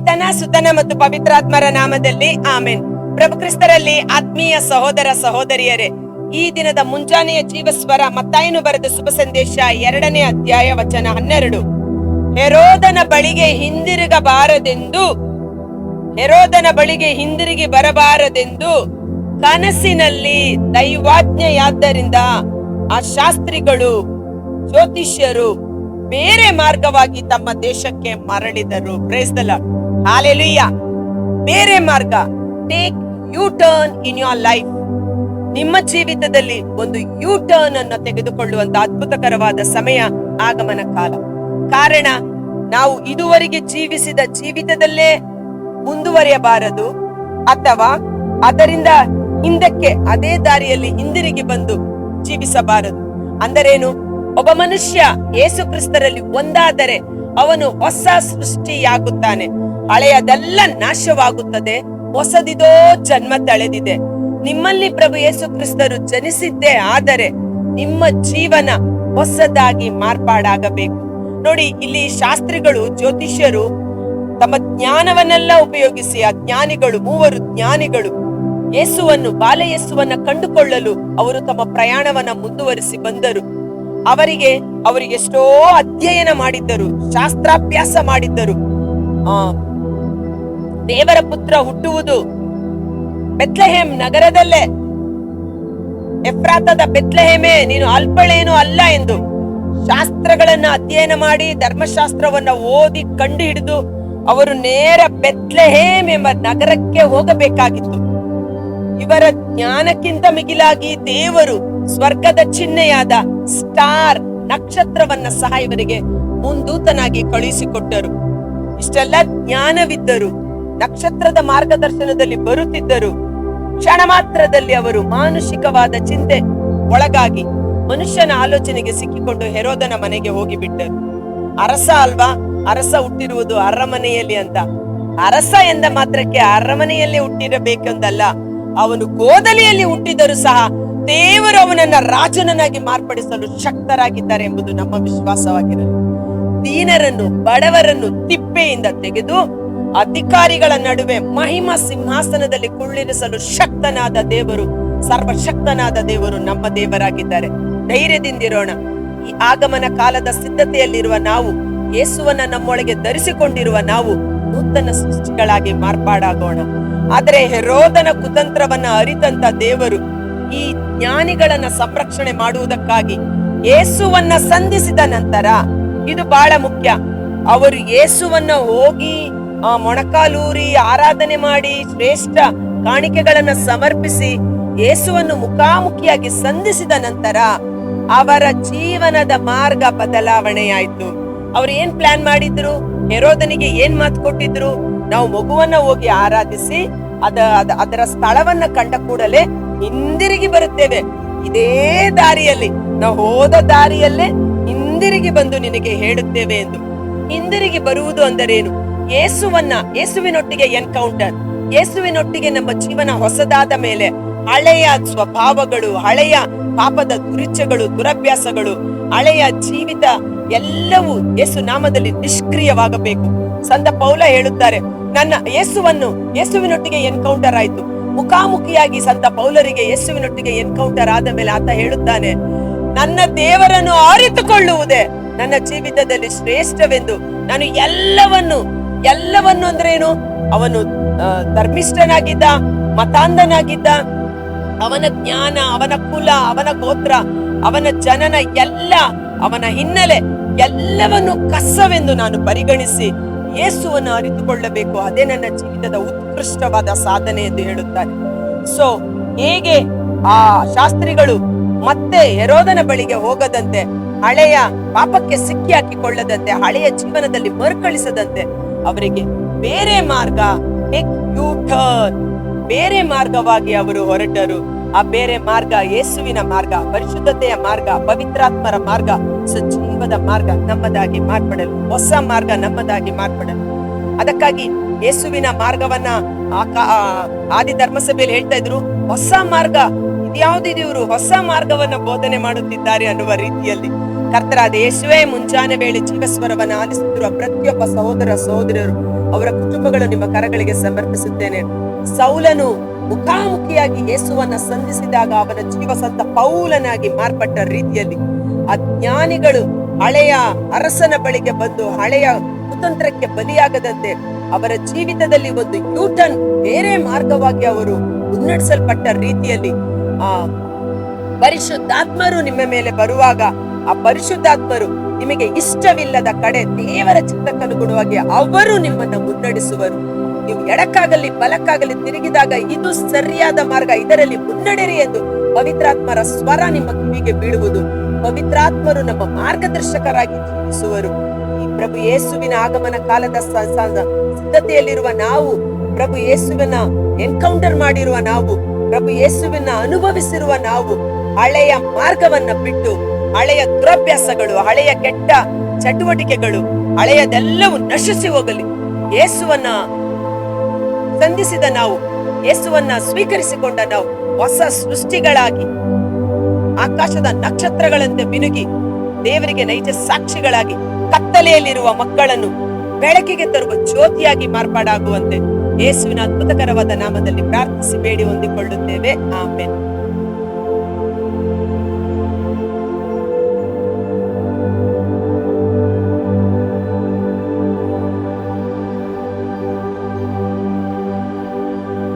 ಪಿತನ ಮತ್ತು ಪವಿತ್ರಾತ್ಮರ ನಾಮದಲ್ಲಿ ಆಮೇನ್. ಪ್ರಭು ಕ್ರಿಸ್ತರಲ್ಲಿ ಆತ್ಮೀಯ ಸಹೋದರ ಸಹೋದರಿಯರೇ, ಈ ದಿನದ ಮುಂಜಾನೆಯ ಜೀವಸ್ವರ ಮತ್ತಾಯನು ಬರೆದ ಶುಭ ಸಂದೇಶ ಎರಡನೇ ಅಧ್ಯಾಯ ವಚನ ಹನ್ನೆರಡು. ಹೆರೋದನ ಬಳಿಗೆ ಹಿಂದಿರುಗಬಾರದೆಂದು, ಹೆರೋದನ ಬಳಿಗೆ ಹಿಂದಿರುಗಿ ಬರಬಾರದೆಂದು ಕನಸಿನಲ್ಲಿ ದೈವಾಜ್ಞೆಯಾದ್ದರಿಂದ ಆ ಶಾಸ್ತ್ರಿಗಳು, ಜ್ಯೋತಿಷ್ಯರು ಬೇರೆ ಮಾರ್ಗವಾಗಿ ತಮ್ಮ ದೇಶಕ್ಕೆ ಮರಳಿದರು. ಪ್ರೇಸ್ದಲ ಹಾಲೆಲುಯ್ಯ ಬೇರೆ ಮಾರ್ಗ. Take U turn in your life ನಿಮ್ಮ ಜೀವಿತದಲ್ಲಿ ಒಂದು ಯು ಟರ್ನ್ ಅನ್ನು ತೆಗೆದುಕೊಳ್ಳುವಂತ ಅದ್ಭುತಕರವಾದ ಸಮಯ, ಆಗಮನ ಕಾಲ. ಕಾರಣ, ನಾವು ಇದುವರೆಗೆ ಜೀವಿಸಿದ ಜೀವಿತದಲ್ಲೇ ಮುಂದುವರಿಯಬಾರದು, ಅಥವಾ ಅದರಿಂದ ಹಿಂದಕ್ಕೆ ಅದೇ ದಾರಿಯಲ್ಲಿ ಹಿಂದಿರುಗಿ ಬಂದು ಜೀವಿಸಬಾರದು. ಅಂದರೇನು? ಒಬ್ಬ ಮನುಷ್ಯ ಯೇಸು ಕ್ರಿಸ್ತರಲ್ಲಿ ಒಂದಾದರೆ ಅವನು ಹೊಸ ಸೃಷ್ಟಿಯಾಗುತ್ತಾನೆ. ಹಳೆಯದೆಲ್ಲ ನಾಶವಾಗುತ್ತದೆ. ಹೊಸದಿದೋ ಜನ್ಮ ತಳೆದಿದೆ. ನಿಮ್ಮಲ್ಲಿ ಪ್ರಭು ಯೇಸು ಕ್ರಿಸ್ತರು ಜನಿಸಿದ್ದೇ ಆದರೆ ನಿಮ್ಮ ಜೀವನ ಹೊಸದಾಗಿ ಮಾರ್ಪಾಡಾಗಬೇಕು. ನೋಡಿ, ಇಲ್ಲಿ ಶಾಸ್ತ್ರಿಗಳು, ಜ್ಯೋತಿಷ್ಯರು ತಮ್ಮ ಜ್ಞಾನವನ್ನೆಲ್ಲ ಉಪಯೋಗಿಸಿ, ಆ ಜ್ಞಾನಿಗಳು, ಮೂವರು ಜ್ಞಾನಿಗಳು ಯೇಸುವನ್ನು ಬಾಲ ಯೇಸುವನ್ನ ಕಂಡುಕೊಳ್ಳಲು ಅವರು ತಮ್ಮ ಪ್ರಯಾಣವನ್ನ ಮುಂದುವರಿಸಿ ಬಂದರು. ಅವರಿಗೆ ಅವರಿಗೆ ಎಷ್ಟೋ ಅಧ್ಯಯನ ಮಾಡಿದ್ದರು, ಶಾಸ್ತ್ರಾಭ್ಯಾಸ ಮಾಡಿದ್ದರು. ಆ ದೇವರ ಪುತ್ರ ಹುಟ್ಟುವುದು ಬೆತ್ಲೆಹೇಮ್ ನಗರದಲ್ಲೇ. ಎಫ್ರಾತದ ಬೆತ್ಲೆಹೇಮೇ, ನೀನು ಅಲ್ಪಳೇನು ಅಲ್ಲ ಎಂದು ಶಾಸ್ತ್ರಗಳನ್ನ ಅಧ್ಯಯನ ಮಾಡಿ ಧರ್ಮಶಾಸ್ತ್ರವನ್ನ ಓದಿ ಕಂಡು ಹಿಡಿದು ಅವರು ನೇರ ಬೆತ್ಲೆಹೇಮ್ ಎಂಬ ನಗರಕ್ಕೆ ಹೋಗಬೇಕಾಗಿತ್ತು. ಇವರ ಜ್ಞಾನಕ್ಕಿಂತ ಮಿಗಿಲಾಗಿ ದೇವರು ಸ್ವರ್ಗದ ಚಿಹ್ನೆಯಾದ ಸ್ಟಾರ್ ನಕ್ಷತ್ರವನ್ನ ಸಹ ಇವರಿಗೆ ಮುಂದೂತನಾಗಿ ಕಳುಹಿಸಿಕೊಟ್ಟರು. ಇಷ್ಟೆಲ್ಲ ಜ್ಞಾನವಿದ್ದರು ನಕ್ಷತ್ರದ ಮಾರ್ಗದರ್ಶನದಲ್ಲಿ ಬರುತ್ತಿದ್ದರು ಕ್ಷಣ ಮಾತ್ರದಲ್ಲಿ ಅವರು ಮಾನುಷಿಕವಾದ ಚಿಂತೆ ಒಳಗಾಗಿ ಮನುಷ್ಯನ ಆಲೋಚನೆಗೆ ಸಿಕ್ಕಿಕೊಂಡು ಹೆರೋದನ ಮನೆಗೆ ಹೋಗಿಬಿಟ್ಟರು. ಅರಸ ಅಲ್ವಾ? ಅರಸ ಹುಟ್ಟಿರುವುದು ಅರಮನೆಯಲ್ಲಿ ಅಂತ. ಅರಸ ಎಂದ ಮಾತ್ರಕ್ಕೆ ಅರಮನೆಯಲ್ಲೇ ಹುಟ್ಟಿರಬೇಕೆಂದಲ್ಲ, ಅವನು ಗೋದಲಿಯಲ್ಲಿ ಹುಟ್ಟಿದರೂ ಸಹ ದೇವರು ಅವನನ್ನ ರಾಜನನ್ನಾಗಿ ಮಾರ್ಪಡಿಸಲು ಶಕ್ತರಾಗಿದ್ದಾರೆ ಎಂಬುದು ನಮ್ಮ ವಿಶ್ವಾಸವಾಗಿರಲಿ. ದೀನರನ್ನು, ಬಡವರನ್ನು ತಿಪ್ಪೆಯಿಂದ ತೆಗೆದು ಅಧಿಕಾರಿಗಳ ನಡುವೆ ಮಹಿಮಾ ಸಿಂಹಾಸನದಲ್ಲಿ ಕುಳ್ಳಿರಿಸಲು ಶಕ್ತನಾದ ದೇವರು, ಸರ್ವಶಕ್ತನಾದ ದೇವರು ನಮ್ಮ ದೇವರಾಗಿದ್ದಾರೆ. ಧೈರ್ಯದಿಂದಿರೋಣ. ಈ ಆಗಮನ ಕಾಲದ ಸಿದ್ಧತೆಯಲ್ಲಿರುವ ನಾವು, ಯೇಸುವನ್ನ ನಮ್ಮೊಳಗೆ ಧರಿಸಿಕೊಂಡಿರುವ ನಾವು ನೂತನ ಸೃಷ್ಟಿಗಳಾಗಿ ಮಾರ್ಪಾಡಾಗೋಣ. ಆದರೆ ಹೆರೋದನ ಕುತಂತ್ರವನ್ನ ಅರಿತಂತ ದೇವರು ಈ ಜ್ಞಾನಿಗಳನ್ನ ಸಂರಕ್ಷಣೆ ಮಾಡುವುದಕ್ಕಾಗಿ ಯೇಸುವನ್ನ ಸಂಧಿಸಿದ ನಂತರ, ಇದು ಬಹಳ ಮುಖ್ಯ. ಅವರು ಯೇಸುವನ್ನ ಹೋಗಿ ಆ ಮೊಣಕಾಲೂರಿ ಆರಾಧನೆ ಮಾಡಿ ಶ್ರೇಷ್ಠ ಕಾಣಿಕೆಗಳನ್ನ ಸಮರ್ಪಿಸಿ ಯೇಸುವನ್ನು ಮುಖಾಮುಖಿಯಾಗಿ ಸಂಧಿಸಿದ ನಂತರ ಅವರ ಜೀವನದ ಮಾರ್ಗ ಬದಲಾವಣೆಯಾಯ್ತು. ಅವ್ರು ಏನ್ ಪ್ಲಾನ್ ಮಾಡಿದ್ರು? ಹೆರೋದನಿಗೆ ಏನ್ ಮಾತು ಕೊಟ್ಟಿದ್ರು? ನಾವು ಮಗುವನ್ನ ಹೋಗಿ ಆರಾಧಿಸಿ ಅದ, ಅದ- ಅದರ ಸ್ಥಳವನ್ನ ಕಂಡ ಕೂಡಲೇ ಹಿಂದಿರುಗಿ ಬರುತ್ತೇವೆ. ಇದೇ ದಾರಿಯಲ್ಲಿ, ನಾವು ಹೋದ ದಾರಿಯಲ್ಲೇ ಹಿಂದಿರುಗಿ ಬಂದು ನಿನಗೆ ಹೇಳುತ್ತೇವೆ ಎಂದು. ಹಿಂದಿರುಗಿ ಬರುವುದು ಅಂದರೇನು? ಯೇಸುವನ್ನ, ಯೇಸುವಿನೊಟ್ಟಿಗೆ ಎನ್ಕೌಂಟರ್. ಯೇಸುವಿನೊಟ್ಟಿಗೆ ನಮ್ಮ ಜೀವನ ಹೊಸದಾದ ಮೇಲೆ ಹಳೆಯ ಸ್ವಭಾವಗಳು, ಹಳೆಯ ಪಾಪದ ದುರಿಚ್ಛಗಳು ದುರಭ್ಯಾಸಗಳು, ಹಳೆಯ ಜೀವಿತ ಎಲ್ಲವೂ ಯೇಸು ನಾಮದಲ್ಲಿ ನಿಷ್ಕ್ರಿಯವಾಗಬೇಕು. ಸಂತ ಪೌಲ ಹೇಳುತ್ತಾರೆ, ನನ್ನ ಯೇಸುವನ್ನು ಯೇಸುವಿನೊಟ್ಟಿಗೆ ಎನ್ಕೌಂಟರ್ ಆಯ್ತು. ಮುಖಾಮುಖಿಯಾಗಿ ಸಂತ ಪೌಲರಿಗೆ ಯೇಸುವಿನೊಟ್ಟಿಗೆ ಎನ್ಕೌಂಟರ್ ಆದ ಮೇಲೆ ಆತ ಹೇಳುತ್ತಾನೆ, ನನ್ನ ದೇವರನ್ನು ಅರಿತುಕೊಳ್ಳುವುದೇ ನನ್ನ ಜೀವಿತದಲ್ಲಿ ಶ್ರೇಷ್ಠವೆಂದು. ನಾನು ಎಲ್ಲವನ್ನು ಎಲ್ಲವನ್ನು ಅಂದ್ರೇನು ಅವನು ಆ, ಧರ್ಮಿಷ್ಠನಾಗಿದ್ದ ಮತಾಂಧನಾಗಿದ್ದ. ಅವನ ಜ್ಞಾನ ಅವನ ಕುಲ ಅವನ ಗೋತ್ರ ಅವನ ಜನನ ಎಲ್ಲ ಅವನ ಹಿನ್ನೆಲೆ ಎಲ್ಲವನ್ನು ಕಸವೆಂದು ನಾನು ಪರಿಗಣಿಸಿ ಯೇಸುವನ್ನು ಅರಿತುಕೊಳ್ಳಬೇಕು. ಅದೇ ನನ್ನ ಜೀವಿತದ ಉತ್ಕೃಷ್ಟವಾದ ಸಾಧನೆ ಎಂದು ಹೇಳುತ್ತಾರೆ. ಸೊ ಹೇಗೆ ಆ ಶಾಸ್ತ್ರಿಗಳು ಮತ್ತೆ ಹೆರೋದನ ಬಳಿಗೆ ಹೋಗದಂತೆ ಹಳೆಯ ಪಾಪಕ್ಕೆ ಸಿಕ್ಕಿ ಹಾಕಿಕೊಳ್ಳದಂತೆ ಹಳೆಯ ಜೀವನದಲ್ಲಿ ಮರುಕಳಿಸದಂತೆ ಅವರಿಗೆ ಬೇರೆ ಮಾರ್ಗ ಬೇರೆ ಮಾರ್ಗವಾಗಿ ಅವರು ಹೊರಟರು. ಆ ಬೇರೆ ಮಾರ್ಗ ಯೇಸುವಿನ ಮಾರ್ಗ, ಪರಿಶುದ್ಧತೆಯ ಮಾರ್ಗ, ಪವಿತ್ರಾತ್ಮರ ಮಾರ್ಗ, ಸಜೀವದ ಮಾರ್ಗ ನಮ್ಮದಾಗಿ ಮಾರ್ಪಡಲು, ಹೊಸ ಮಾರ್ಗ ನಮ್ಮದಾಗಿ ಮಾರ್ಪಡಲು. ಅದಕ್ಕಾಗಿ ಯೇಸುವಿನ ಮಾರ್ಗವನ್ನ ಆದಿ ಧರ್ಮಸಭೆಯಲ್ಲಿ ಹೇಳ್ತಾ ಇದ್ರು, ಹೊಸ ಮಾರ್ಗ ಇದ್ಯಾವ್ದಿದು ಇವರು ಹೊಸ ಮಾರ್ಗವನ್ನ ಬೋಧನೆ ಮಾಡುತ್ತಿದ್ದಾರೆ ಅನ್ನುವ ರೀತಿಯಲ್ಲಿ ಕರ್ತರಾದ ಯೇಸುವೆ ಮುಂಜಾನೆ ವೇಳೆ ಜೀವಸ್ವರವನ್ನು ಆಲಿಸುತ್ತಿರುವ ಪ್ರತಿಯೊಬ್ಬ ಸಹೋದರ ಸಹೋದರರು ಅವರ ಕುಟುಂಬಗಳು ನಿಮ್ಮ ಕರಗಳಿಗೆ ಸಮರ್ಪಿಸುತ್ತೇನೆ. ಸೌಲನು ಮುಖಾಮುಖಿಯಾಗಿ ಯೇಸುವನ್ನ ಸಂಧಿಸಿದಾಗ ಅವನ ಜೀವ ಸಂತ ಪೌಲನಾಗಿ ಮಾರ್ಪಟ್ಟ ರೀತಿಯಲ್ಲಿ ಅಜ್ಞಾನಿಗಳು ಹಳೆಯ ಅರಸನ ಬಳಿಗೆ ಬಂದು ಹಳೆಯ ಕುತಂತ್ರಕ್ಕೆ ಬಲಿಯಾಗದಂತೆ ಅವರ ಜೀವಿತದಲ್ಲಿ ಒಂದು ಯೂಟನ್ ಬೇರೆ ಮಾರ್ಗವಾಗಿ ಅವರು ಮುನ್ನಡೆಸಲ್ಪಟ್ಟ ರೀತಿಯಲ್ಲಿ ಆ ಪರಿಶುದ್ಧಾತ್ಮರು ನಿಮ್ಮ ಮೇಲೆ ಬರುವಾಗ ಆ ಪರಿಶುದ್ಧಾತ್ಮರು ನಿಮಗೆ ಇಷ್ಟವಿಲ್ಲದ ಕಡೆ ದೇವರ ಚಿತ್ತಕ್ಕನುಗುಣವಾಗಿ ಅವರು ನಿಮ್ಮನ್ನ ಮುನ್ನಡೆಸುವರು. ನೀವು ಎಡಕ್ಕಾಗಲಿ ಬಲಕ್ಕಾಗಲಿ ತಿರುಗಿದಾಗ ಇದು ಸರಿಯಾದ ಮಾರ್ಗ. ಇದರಲ್ಲಿ ಮುನ್ನಡೆರಿ ಎಂದು ಪವಿತ್ರಾತ್ಮರ ಸ್ವರ ನಿಮ್ಮ ಕಿವಿಗೆ ಬೀಳುವುದು. ಪವಿತ್ರಾತ್ಮರು ನಮ್ಮ ಮಾರ್ಗದರ್ಶಕರಾಗಿ ಜೀವಿಸುವರು. ಈ ಪ್ರಭು ಯೇಸುವಿನ ಆಗಮನ ಕಾಲದ ಸಿದ್ಧತೆಯಲ್ಲಿರುವ ನಾವು, ಪ್ರಭು ಯೇಸುವಿನ ಎನ್ಕೌಂಟರ್ ಮಾಡಿರುವ ನಾವು ಪ್ರಭು ಯೇಸುವಿನ ಅನುಭವಿಸಿರುವ ನಾವು ಹಳೆಯ ಮಾರ್ಗವನ್ನ ಬಿಟ್ಟು ಹಳೆಯ ದುರಭ್ಯಾಸಗಳು, ಹಳೆಯ ಕೆಟ್ಟ ಚಟುವಟಿಕೆಗಳು, ಹಳೆಯದೆಲ್ಲವೂ ನಶಿಸಿ ಹೋಗಲಿ. ಯೇಸುವನ್ನ ಸಂಧಿಸಿದ ನಾವು, ಯೇಸುವನ್ನ ಸ್ವೀಕರಿಸಿಕೊಂಡ ನಾವು ಹೊಸ ಸೃಷ್ಟಿಗಳಾಗಿ, ಆಕಾಶದ ನಕ್ಷತ್ರಗಳಂತೆ ಮಿನುಗಿ ದೇವರಿಗೆ ನೈಜ ಸಾಕ್ಷಿಗಳಾಗಿ ಕತ್ತಲೆಯಲ್ಲಿರುವ ಮಕ್ಕಳನ್ನು ಬೆಳಕಿಗೆ ತರುವ ಜ್ಯೋತಿಯಾಗಿ ಮಾರ್ಪಾಡಾಗುವಂತೆ ಯೇಸುವಿನ ಅದ್ಭುತಕರವಾದ ನಾಮದಲ್ಲಿ ಪ್ರಾರ್ಥಿಸಿ ಬೇಡಿ ಹೊಂದಿಕೊಳ್ಳುತ್ತೇವೆ. ಆಮೇಲೆ